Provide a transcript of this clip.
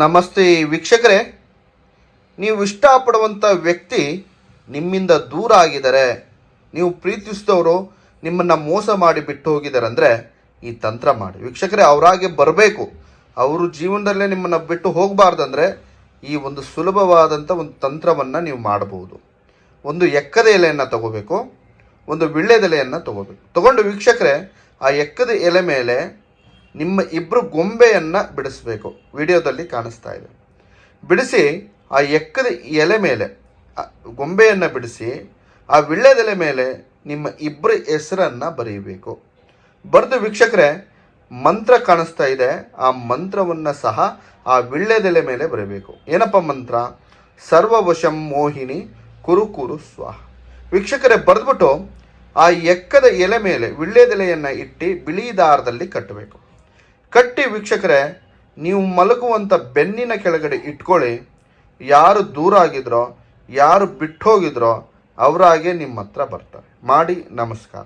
ನಮಸ್ತೆ ವೀಕ್ಷಕರೇ, ನೀವು ಇಷ್ಟಪಡುವಂಥ ವ್ಯಕ್ತಿ ನಿಮ್ಮಿಂದ ದೂರ ಆಗಿದ್ದಾರೆ. ನೀವು ಪ್ರೀತಿಸಿದವರು ನಿಮ್ಮನ್ನು ಮೋಸ ಮಾಡಿ ಬಿಟ್ಟು ಹೋಗಿದ್ದಾರೆ ಅಂದರೆ ಈ ತಂತ್ರ ಮಾಡಿ. ವೀಕ್ಷಕರೇ ಅವರಾಗೆ ಬರಬೇಕು. ಅವರು ಜೀವನದಲ್ಲೇ ನಿಮ್ಮನ್ನು ಬಿಟ್ಟು ಹೋಗಬಾರ್ದಂದ್ರೆ ಈ ಒಂದು ಸುಲಭವಾದಂಥ ಒಂದು ತಂತ್ರವನ್ನು ನೀವು ಮಾಡಬಹುದು. ಒಂದು ಎಕ್ಕದ ಎಲೆಯನ್ನು ತಗೋಬೇಕು, ಒಂದು ವಿಳ್ಳೆದೆಲೆಯನ್ನು ತಗೋಬೇಕು. ತಗೊಂಡು ವೀಕ್ಷಕರೇ, ಆ ಎಕ್ಕದ ಎಲೆ ಮೇಲೆ ನಿಮ್ಮ ಇಬ್ಬರು ಗೊಂಬೆಯನ್ನು ಬಿಡಿಸಬೇಕು. ವಿಡಿಯೋದಲ್ಲಿ ಕಾಣಿಸ್ತಾ ಇದೆ. ಬಿಡಿಸಿ ಆ ಎಕ್ಕದ ಎಲೆ ಮೇಲೆ ಗೊಂಬೆಯನ್ನು ಬಿಡಿಸಿ ಆ ವಿಳ್ಳೆದೆಲೆ ಮೇಲೆ ನಿಮ್ಮ ಇಬ್ಬರ ಹೆಸರನ್ನು ಬರೆಯಬೇಕು. ಬರೆದು ವೀಕ್ಷಕರೇ, ಮಂತ್ರ ಕಾಣಿಸ್ತಾ ಇದೆ. ಆ ಮಂತ್ರವನ್ನು ಸಹ ಆ ವಿಳ್ಳೆದೆಲೆ ಮೇಲೆ ಬರೀಬೇಕು ಏನಪ್ಪ ಮಂತ್ರ? ಸರ್ವವಶಂ ಮೋಹಿನಿ ಕುರುಕುರು ಕುರು ಸ್ವಾಹ. ವೀಕ್ಷಕರೇ, ಬರೆದ್ಬಿಟ್ಟು ಆ ಎಕ್ಕದ ಎಲೆ ಮೇಲೆ ವಿಳ್ಳೆದೆಲೆಯನ್ನು ಇಟ್ಟು ಬಿಳಿ ದಾರದಲ್ಲಿ ಕಟ್ಟಬೇಕು. ಕಟ್ಟಿ ವೀಕ್ಷಕರೇ, ನೀವು ಮಲಗುವಂಥ ಬೆನ್ನಿನ ಕೆಳಗಡೆ ಇಟ್ಕೊಳ್ಳಿ. ಯಾರು ದೂರ ಆಗಿದ್ರೋ, ಯಾರು ಬಿಟ್ಟು ಹೋಗಿದ್ರೋ, ಅವರಾಗೆ ನಿಮ್ಮ ಹತ್ರ ಬರ್ತಾರೆ. ಮಾಡಿ ನಮಸ್ಕಾರ.